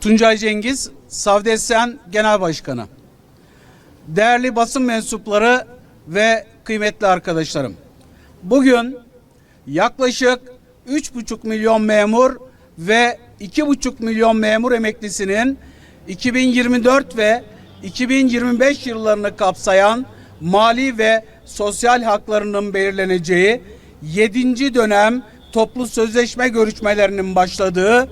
Tuncay Cengiz, Savdesen Genel Başkanı. Değerli basın mensupları ve kıymetli arkadaşlarım. Bugün yaklaşık 3,5 milyon memur ve 2,5 milyon memur emeklisinin 2024 ve 2025 yıllarını kapsayan mali ve sosyal haklarının belirleneceği 7. dönem toplu sözleşme görüşmelerinin başladığı,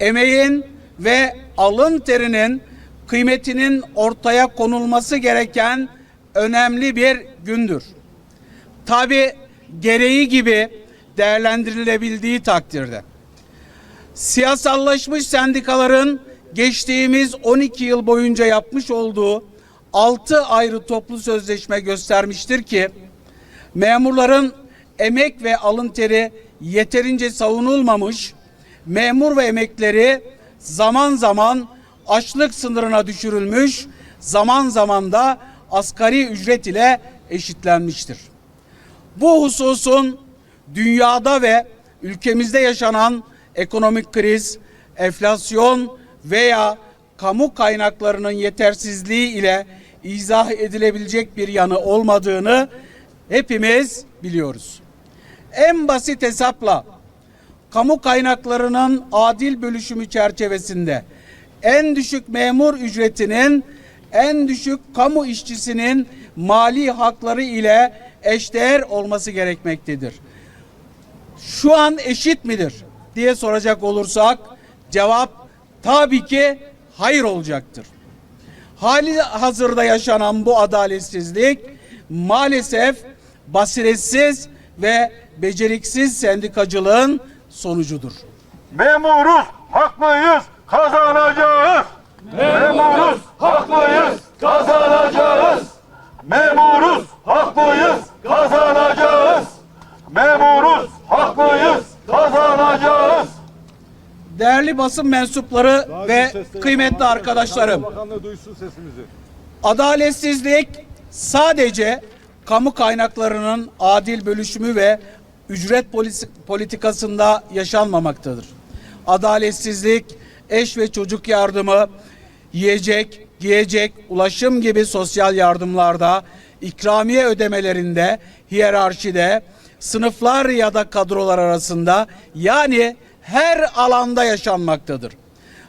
emeğin ve alın terinin kıymetinin ortaya konulması gereken önemli bir gündür. Tabi gereği gibi değerlendirilebildiği takdirde. Siyasallaşmış sendikaların geçtiğimiz 12 yıl boyunca yapmış olduğu 6 ayrı toplu sözleşme göstermiştir ki memurların emek ve alın teri yeterince savunulmamış, memur ve emekleri zaman zaman açlık sınırına düşürülmüş, zaman zaman da asgari ücret ile eşitlenmiştir. Bu hususun dünyada ve ülkemizde yaşanan ekonomik kriz, enflasyon veya kamu kaynaklarının yetersizliği ile izah edilebilecek bir yanı olmadığını hepimiz biliyoruz. En basit hesapla kamu kaynaklarının adil bölüşümü çerçevesinde en düşük memur ücretinin en düşük kamu işçisinin mali hakları ile eşdeğer olması gerekmektedir. Şu an eşit midir diye soracak olursak cevap tabii ki hayır olacaktır. Hali hazırda yaşanan bu adaletsizlik maalesef basiretsiz ve beceriksiz sendikacılığın sonucudur. Memuruz, haklıyız, kazanacağız. Memuruz, haklıyız, kazanacağız. Memuruz, haklıyız, kazanacağız. Memuruz, haklıyız, kazanacağız. Değerli basın mensupları ve kıymetli arkadaşlarım. Adaletsizlik sadece kamu kaynaklarının adil bölüşümü ve ücret politikasında yaşanmamaktadır. Adaletsizlik eş ve çocuk yardımı, yiyecek, giyecek, ulaşım gibi sosyal yardımlarda, ikramiye ödemelerinde, hiyerarşide, sınıflar ya da kadrolar arasında yani her alanda yaşanmaktadır.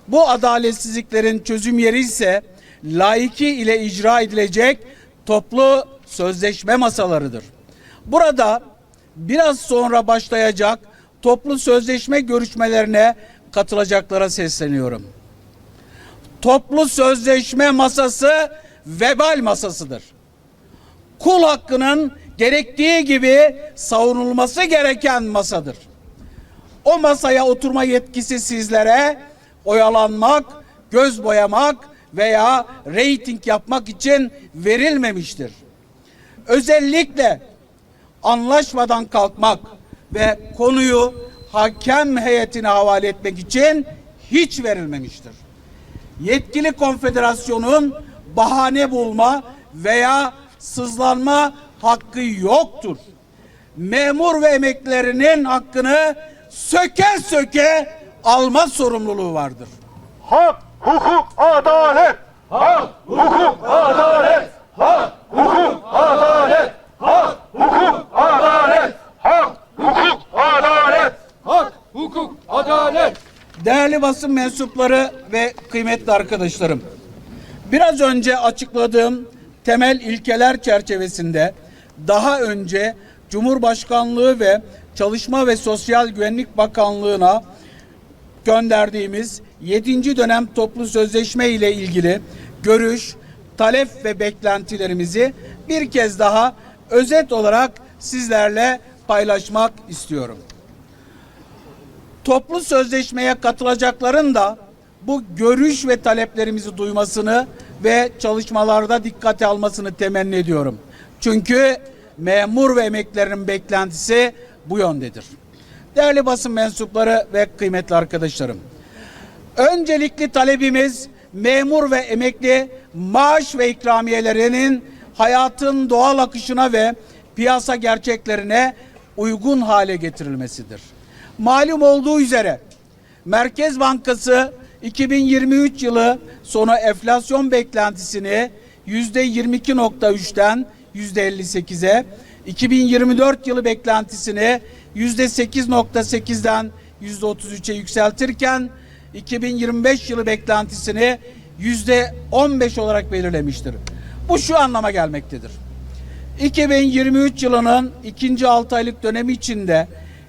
Bu adaletsizliklerin çözüm yeri ise laiki ile icra edilecek toplu sözleşme masalarıdır. Burada biraz sonra başlayacak toplu sözleşme görüşmelerine katılacaklara sesleniyorum. Toplu sözleşme masası vebal masasıdır. Kul hakkının gerektiği gibi savunulması gereken masadır. O masaya oturma yetkisi sizlere oyalanmak, göz boyamak veya reyting yapmak için verilmemiştir. Özellikle anlaşmadan kalkmak ve konuyu hakem heyetine havale etmek için hiç verilmemiştir. Yetkili konfederasyonun bahane bulma veya sızlanma hakkı yoktur. Memur ve emeklilerinin hakkını söke söke alma sorumluluğu vardır. Hak, hukuk, adalet. Hak, hukuk, adalet. Hak, hukuk, adalet. Hak, hukuk, adalet. Hak, hukuk, adalet. Hak, hukuk, adalet. Değerli basın mensupları ve kıymetli arkadaşlarım. Biraz önce açıkladığım temel ilkeler çerçevesinde daha önce Cumhurbaşkanlığı ve Çalışma ve Sosyal Güvenlik Bakanlığı'na gönderdiğimiz 7. dönem toplu sözleşme ile ilgili görüş, talep ve beklentilerimizi bir kez daha özet olarak sizlerle paylaşmak istiyorum. Toplu sözleşmeye katılacakların da bu görüş ve taleplerimizi duymasını ve çalışmalarda dikkate almasını temenni ediyorum. Çünkü memur ve emeklilerin beklentisi bu yöndedir. Değerli basın mensupları ve kıymetli arkadaşlarım. Öncelikli talebimiz memur ve emekli maaş ve ikramiyelerinin hayatın doğal akışına ve piyasa gerçeklerine uygun hale getirilmesidir. Malum olduğu üzere Merkez Bankası 2023 yılı sonu enflasyon beklentisini yüzde 22.3'ten yüzde 58'e, 2024 yılı beklentisini yüzde 8.8'den yüzde 33'e yükseltirken 2025 yılı beklentisini yüzde 15 olarak belirlemiştir. Bu şu anlama gelmektedir. 2023 yılının ikinci 6 aylık dönemi içinde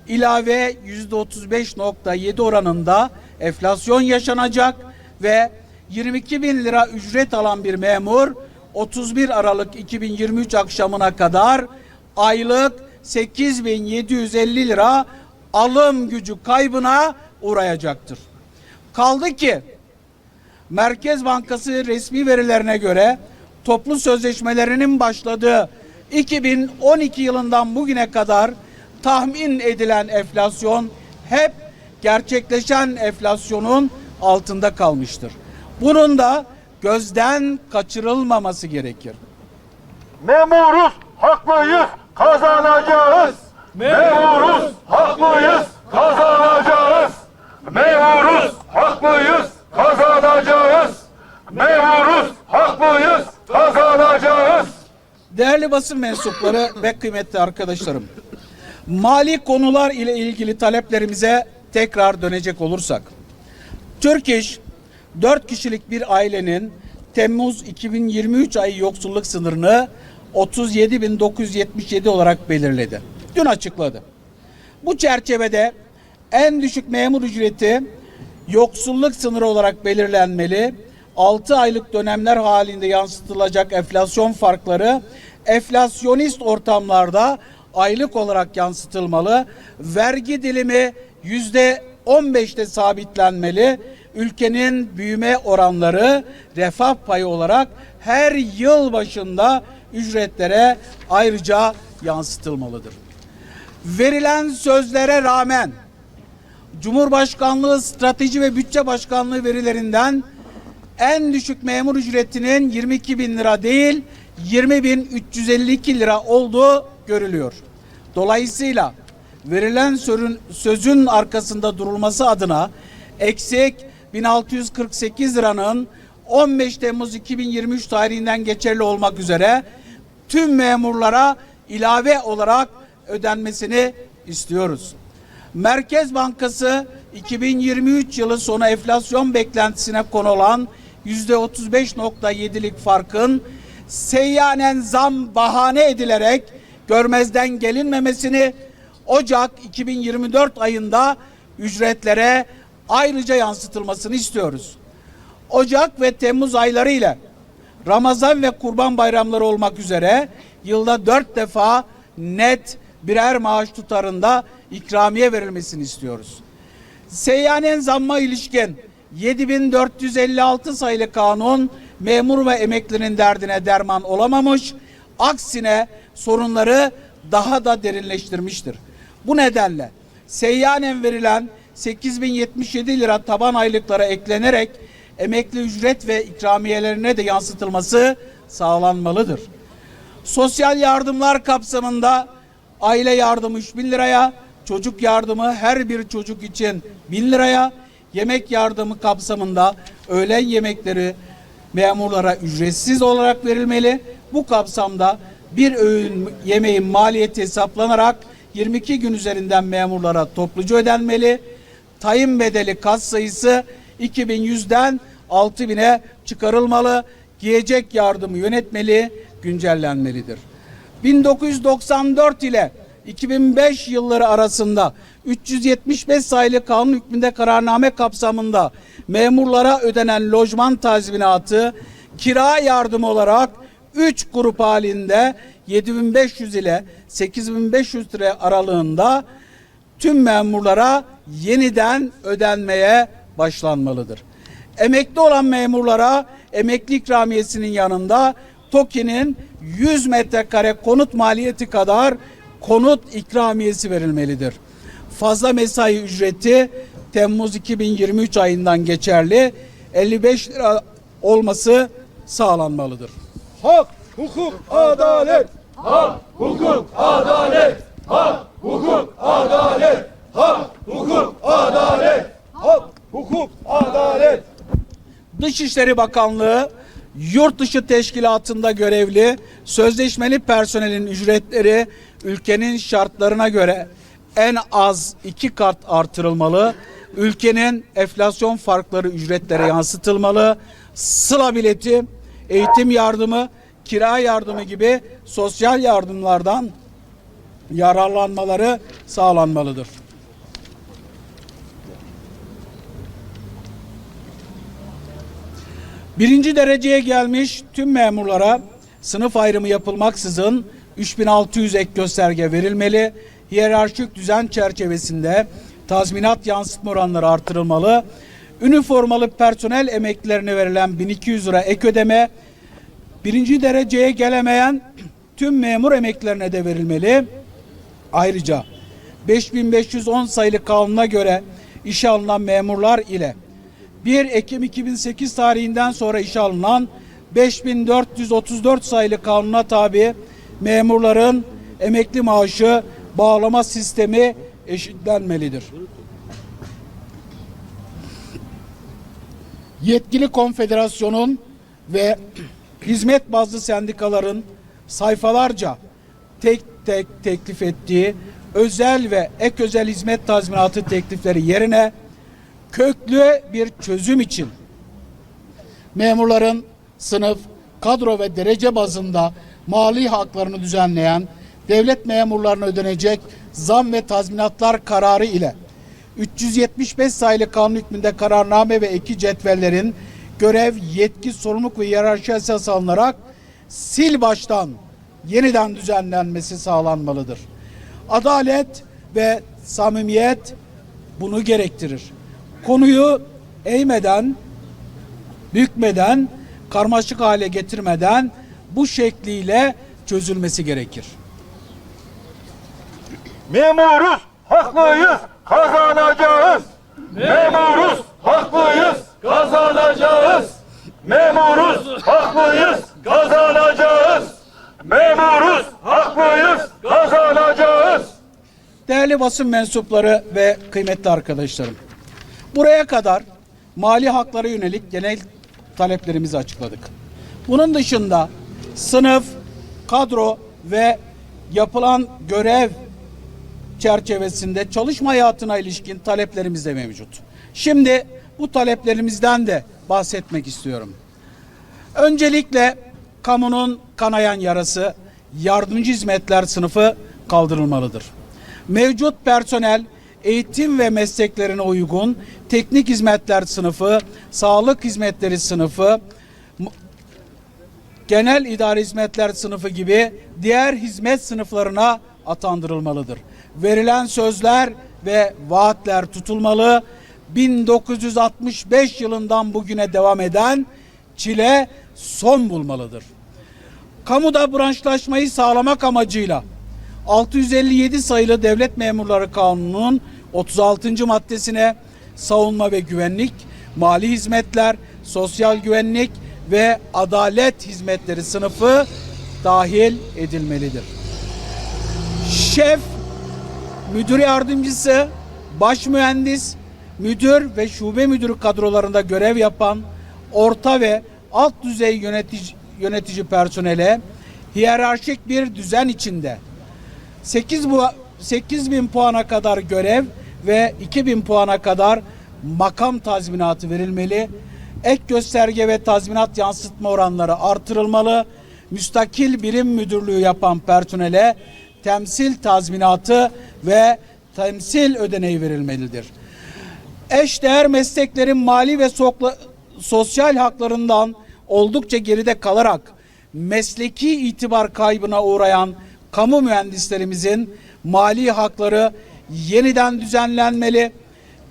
ilave %35.7 oranında enflasyon yaşanacak ve 22 bin lira ücret alan bir memur 31 Aralık 2023 akşamına kadar aylık 8750 lira alım gücü kaybına uğrayacaktır. Kaldı ki Merkez Bankası resmi verilerine göre toplu sözleşmelerinin başladığı 2012 yılından bugüne kadar tahmin edilen enflasyon hep gerçekleşen enflasyonun altında kalmıştır. Bunun da gözden kaçırılmaması gerekir. Memuruz, haklıyız, kazanacağız. Memuruz, haklıyız, kazanacağız. Memuruz, haklıyız, kazanacağız. Memuruz, haklıyız, kazanacağız. Değerli basın mensupları ve kıymetli arkadaşlarım. Mali konular ile ilgili taleplerimize tekrar dönecek olursak. Türk İş 4 kişilik bir ailenin Temmuz 2023 ayı yoksulluk sınırını 37.977 olarak belirledi. Dün açıkladı. Bu çerçevede en düşük memur ücreti yoksulluk sınırı olarak belirlenmeli. 6 aylık dönemler halinde yansıtılacak enflasyon farkları enflasyonist ortamlarda aylık olarak yansıtılmalı. Vergi dilimi yüzde 15'te sabitlenmeli. Ülkenin büyüme oranları refah payı olarak her yıl başında ücretlere ayrıca yansıtılmalıdır. Verilen sözlere rağmen Cumhurbaşkanlığı Strateji ve Bütçe Başkanlığı verilerinden en düşük memur ücretinin 22 bin lira değil 20 bin 352 lira olduğu görülüyor. Dolayısıyla verilen sözün, sözün arkasında durulması adına eksik 1648 liranın 15 Temmuz 2023 tarihinden geçerli olmak üzere tüm memurlara ilave olarak ödenmesini istiyoruz. Merkez Bankası 2023 yılı sonu enflasyon beklentisine konu olan %35.7'lik farkın seyyanen zam bahane edilerek görmezden gelinmemesini Ocak 2024 ayında ücretlere ayrıca yansıtılmasını istiyoruz. Ocak ve Temmuz ayları ile Ramazan ve Kurban bayramları olmak üzere yılda dört defa net birer maaş tutarında ikramiye verilmesini istiyoruz. Seyyanen zamma ilişkin 7456 sayılı kanun memur ve emeklinin derdine derman olamamış, aksine sorunları daha da derinleştirmiştir. Bu nedenle seyyanen verilen 8077 lira taban aylıklara eklenerek emekli ücret ve ikramiyelerine de yansıtılması sağlanmalıdır. Sosyal yardımlar kapsamında aile yardımı 3 bin liraya, çocuk yardımı her bir çocuk için 1000 liraya, yemek yardımı kapsamında öğlen yemekleri memurlara ücretsiz olarak verilmeli. Bu kapsamda bir öğün yemeğin maliyeti hesaplanarak 22 gün üzerinden memurlara topluca ödenmeli. Tayin bedeli kas sayısı 2100'den 6000'e çıkarılmalı. Giyecek yardımı yönetmeli, güncellenmelidir. 1994 ile 2005 yılları arasında 375 sayılı kanun hükmünde kararname kapsamında memurlara ödenen lojman tazminatı kira yardımı olarak 3 grup halinde 7500 ile 8500 lira aralığında tüm memurlara yeniden ödenmeye başlanmalıdır. Emekli olan memurlara emekli ikramiyesinin yanında TOKİ'nin 100 metrekare konut maliyeti kadar konut ikramiyesi verilmelidir. Fazla mesai ücreti Temmuz 2023 ayından geçerli 55 lira olması sağlanmalıdır. Hak, hukuk, adalet. Hak, hukuk, adalet. Hak, hukuk, adalet. Hak, hukuk, adalet. Hak, hukuk, adalet. Dışişleri Bakanlığı yurt dışı teşkilatında görevli sözleşmeli personelin ücretleri ülkenin şartlarına göre en az iki kat artırılmalı. Ülkenin enflasyon farkları ücretlere yansıtılmalı. Sıla bileti, eğitim yardımı, kira yardımı gibi sosyal yardımlardan yararlanmaları sağlanmalıdır. Birinci dereceye gelmiş tüm memurlara sınıf ayrımı yapılmaksızın 3600 ek gösterge verilmeli. Hiyerarşik düzen çerçevesinde tazminat yansıtma oranları artırılmalı. Üniformalı personel emeklilerine verilen 1200 lira ek ödeme birinci dereceye gelemeyen tüm memur emeklilerine de verilmeli. Ayrıca 5510 sayılı kanuna göre işe alınan memurlar ile 1 Ekim 2008 tarihinden sonra işe alınan 5434 sayılı kanuna tabi memurların emekli maaşı bağlama sistemi eşitlenmelidir. Yetkili konfederasyonun ve hizmet bazlı sendikaların sayfalarca tek tek teklif ettiği özel ve ek özel hizmet tazminatı teklifleri yerine köklü bir çözüm için memurların sınıf, kadro ve derece bazında mali haklarını düzenleyen devlet memurlarına ödenecek zam ve tazminatlar kararı ile 375 sayılı kanun hükmünde kararname ve eki cetvellerin görev, yetki, sorumluluk ve yararşı esas alınarak sil baştan yeniden düzenlenmesi sağlanmalıdır. Adalet ve samimiyet bunu gerektirir. Konuyu eğmeden, bükmeden, karmaşık hale getirmeden bu şekliyle çözülmesi gerekir. Memuruz, haklıyız, kazanacağız. Memuruz, haklıyız, kazanacağız. Memuruz, haklıyız, kazanacağız. Memuruz, haklıyız, kazanacağız. Değerli basın mensupları ve kıymetli arkadaşlarım. Buraya kadar mali haklara yönelik genel taleplerimizi açıkladık. Bunun dışında sınıf, kadro ve yapılan görev çerçevesinde çalışma hayatına ilişkin taleplerimiz de mevcut. Şimdi bu taleplerimizden de bahsetmek istiyorum. Öncelikle kamunun kanayan yarası yardımcı hizmetler sınıfı kaldırılmalıdır. Mevcut personel eğitim ve mesleklerine uygun teknik hizmetler sınıfı, sağlık hizmetleri sınıfı, genel idari hizmetler sınıfı gibi diğer hizmet sınıflarına atandırılmalıdır. Verilen sözler ve vaatler tutulmalı. 1965 yılından bugüne devam eden çile son bulmalıdır. Kamuda branşlaşmayı sağlamak amacıyla 657 sayılı Devlet Memurları Kanunu'nun 36. maddesine savunma ve güvenlik, mali hizmetler, sosyal güvenlik ve adalet hizmetleri sınıfı dahil edilmelidir. Şef, müdür yardımcısı, baş mühendis, müdür ve şube müdürü kadrolarında görev yapan orta ve alt düzey yönetici, yönetici personele hiyerarşik bir düzen içinde 8 bu 8 bin puana kadar görev ve 2000 puana kadar makam tazminatı verilmeli. Ek gösterge ve tazminat yansıtma oranları artırılmalı. Müstakil birim müdürlüğü yapan personele temsil tazminatı ve temsil ödeneği verilmelidir. Eşdeğer mesleklerin mali ve sokla- sosyal haklarından oldukça geride kalarak mesleki itibar kaybına uğrayan kamu mühendislerimizin mali hakları yeniden düzenlenmeli,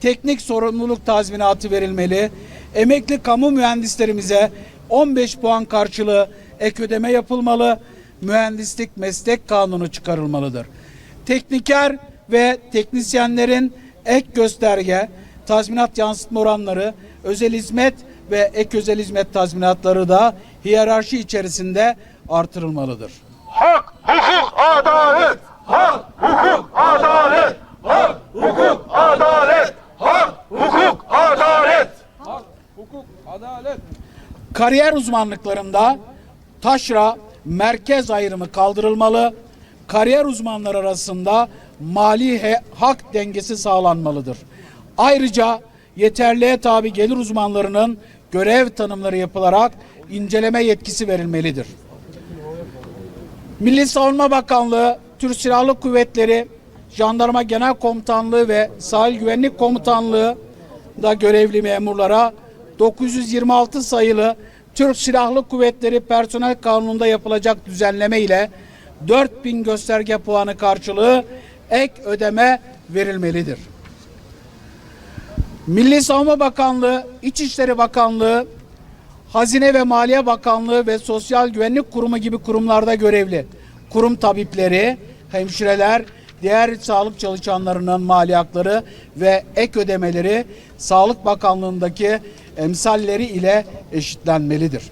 teknik sorumluluk tazminatı verilmeli, emekli kamu mühendislerimize 15 puan karşılığı ek ödeme yapılmalı, mühendislik meslek kanunu çıkarılmalıdır. Tekniker ve teknisyenlerin ek gösterge, tazminat yansıtma oranları, özel hizmet ve ek özel hizmet tazminatları da hiyerarşi içerisinde artırılmalıdır. Hak, hukuk, adalet. Hak, hukuk, adalet. Hak, hukuk, adalet. Hak, hukuk, adalet. Kariyer uzmanlıklarında taşra merkez ayrımı kaldırılmalı. Kariyer uzmanları arasında mali he- hak dengesi sağlanmalıdır. Ayrıca yeterliğe tabi gelir uzmanlarının görev tanımları yapılarak inceleme yetkisi verilmelidir. Milli Savunma Bakanlığı, Türk Silahlı Kuvvetleri, Jandarma Genel Komutanlığı ve Sahil Güvenlik Komutanlığı da görevli memurlara 926 sayılı Türk Silahlı Kuvvetleri Personel Kanunu'nda yapılacak düzenleme ile 4000 gösterge puanı karşılığı ek ödeme verilmelidir. Milli Savunma Bakanlığı, İçişleri Bakanlığı, Hazine ve Maliye Bakanlığı ve Sosyal Güvenlik Kurumu gibi kurumlarda görevli kurum tabipleri, hemşireler, diğer sağlık çalışanlarının mali hakları ve ek ödemeleri Sağlık Bakanlığı'ndaki emsalleri ile eşitlenmelidir.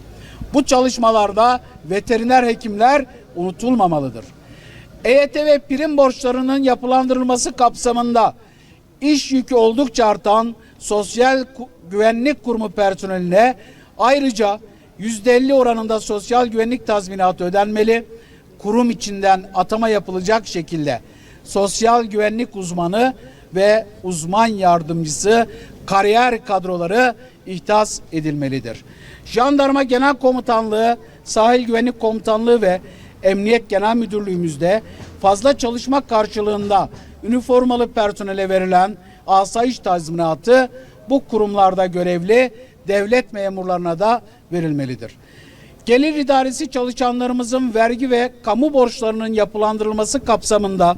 Bu çalışmalarda veteriner hekimler unutulmamalıdır. EYT ve prim borçlarının yapılandırılması kapsamında iş yükü oldukça artan Sosyal Güvenlik Kurumu personeline ayrıca %50 oranında sosyal güvenlik tazminatı ödenmeli. Kurum içinden atama yapılacak şekilde sosyal güvenlik uzmanı ve uzman yardımcısı kariyer kadroları ihtas edilmelidir. Jandarma Genel Komutanlığı, Sahil Güvenlik Komutanlığı ve Emniyet Genel Müdürlüğümüzde fazla çalışma karşılığında üniformalı personele verilen asayiş tazminatı bu kurumlarda görevli devlet memurlarına da verilmelidir. Gelir idaresi çalışanlarımızın vergi ve kamu borçlarının yapılandırılması kapsamında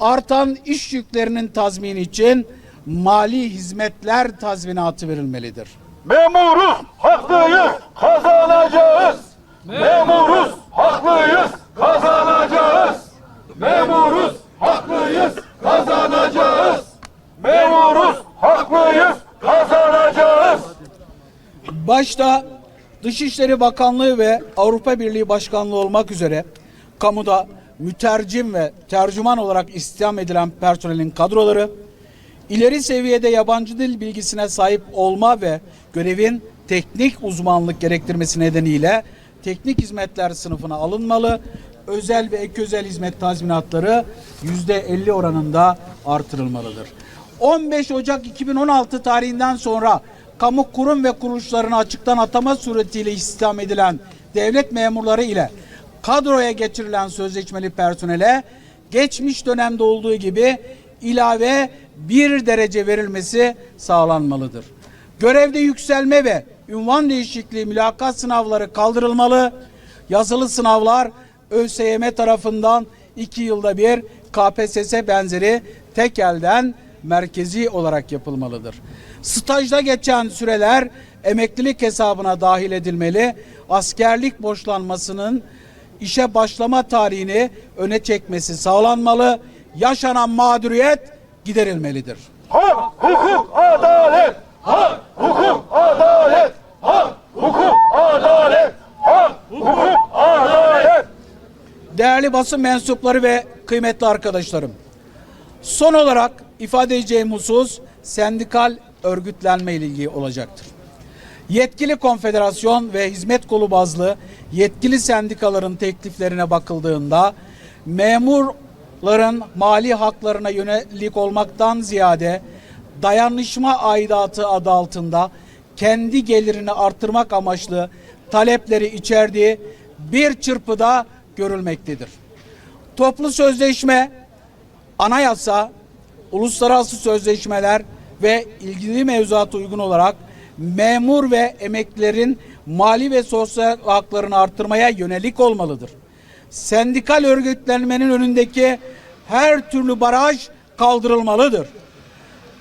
artan iş yüklerinin tazmini için mali hizmetler tazminatı verilmelidir. Memuruz, haklıyız, kazanacağız. Memuruz, haklıyız, kazanacağız. Memuruz, haklıyız, kazanacağız. Memuruz, haklıyız, kazanacağız. Başta Dışişleri Bakanlığı ve Avrupa Birliği Başkanlığı olmak üzere kamuda mütercim ve tercüman olarak istihdam edilen personelin kadroları, ileri seviyede yabancı dil bilgisine sahip olma ve görevin teknik uzmanlık gerektirmesi nedeniyle teknik hizmetler sınıfına alınmalı. Özel ve ek özel hizmet tazminatları yüzde 50 oranında artırılmalıdır. 15 Ocak 2016 tarihinden sonra kamu kurum ve kuruluşlarına açıktan atama suretiyle istihdam edilen devlet memurları ile kadroya geçirilen sözleşmeli personele geçmiş dönemde olduğu gibi ilave bir derece verilmesi sağlanmalıdır. Görevde yükselme ve ünvan değişikliği mülakat sınavları kaldırılmalı. Yazılı sınavlar ÖSYM tarafından iki yılda bir KPSS benzeri tek elden merkezi olarak yapılmalıdır. Stajda geçen süreler emeklilik hesabına dahil edilmeli. Askerlik borçlanmasının işe başlama tarihini öne çekmesi sağlanmalı. Yaşanan mağduriyet giderilmelidir. Hak, hukuk, adalet. Hak, hukuk, adalet. Hak, hukuk, adalet. Hak, hukuk, adalet. Değerli basın mensupları ve kıymetli arkadaşlarım. Son olarak ifade edeceğim husus sendikal örgütlenme ile ilgili olacaktır. Yetkili konfederasyon ve hizmet kolu bazlı yetkili sendikaların tekliflerine bakıldığında memurların mali haklarına yönelik olmaktan ziyade dayanışma aidatı adı altında kendi gelirini artırmak amaçlı talepleri içerdiği bir çırpıda görülmektedir. Toplu sözleşme, anayasa, uluslararası sözleşmeler ve ilgili mevzuata uygun olarak memur ve emeklilerin mali ve sosyal haklarını artırmaya yönelik olmalıdır. Sendikal örgütlenmenin önündeki her türlü baraj kaldırılmalıdır.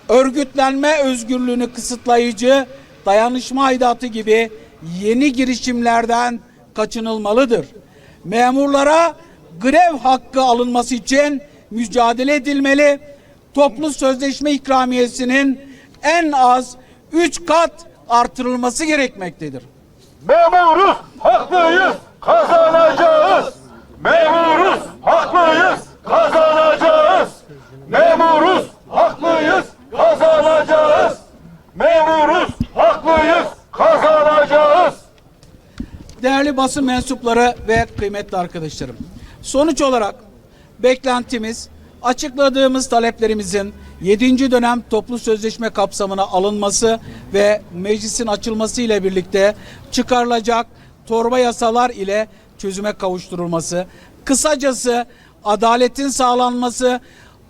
Örgütlenme özgürlüğünü kısıtlayıcı dayanışma aidatı gibi yeni girişimlerden kaçınılmalıdır. Memurlara grev hakkı alınması için mücadele edilmeli. Toplu sözleşme ikramiyesinin en az 3 kat artırılması gerekmektedir. Memuruz, haklıyız, kazanacağız. Memuruz, haklıyız, kazanacağız. Memuruz, haklıyız, kazanacağız. Memuruz, haklıyız, kazanacağız. basın mensupları ve kıymetli arkadaşlarım. Sonuç olarak beklentimiz açıkladığımız taleplerimizin 7. dönem toplu sözleşme kapsamına alınması ve meclisin açılması ile birlikte çıkarılacak torba yasalar ile çözüme kavuşturulması, kısacası adaletin sağlanması,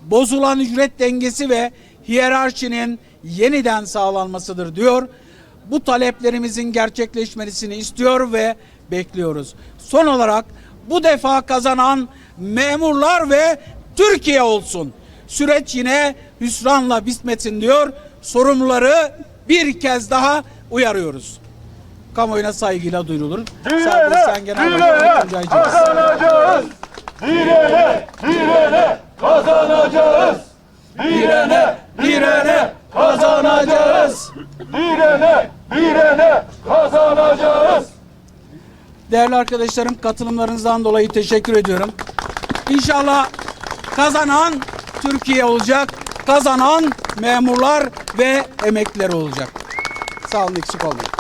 bozulan ücret dengesi ve hiyerarşinin yeniden sağlanmasıdır diyor. Bu taleplerimizin gerçekleşmesini istiyor ve bekliyoruz. Son olarak bu defa kazanan memurlar ve Türkiye olsun. Süreç yine hüsranla bitmesin diyor. Sorumluları bir kez daha uyarıyoruz. Kamuoyuna saygıyla duyurulur. Direne, Sayın Genel Cevaz. kazanacağız. Direne, direne kazanacağız. Direne, direne kazanacağız. Direne, direne kazanacağız. Değerli arkadaşlarım katılımlarınızdan dolayı teşekkür ediyorum. İnşallah kazanan Türkiye olacak. Kazanan memurlar ve emekliler olacak. Sağ olun eksik olmayın.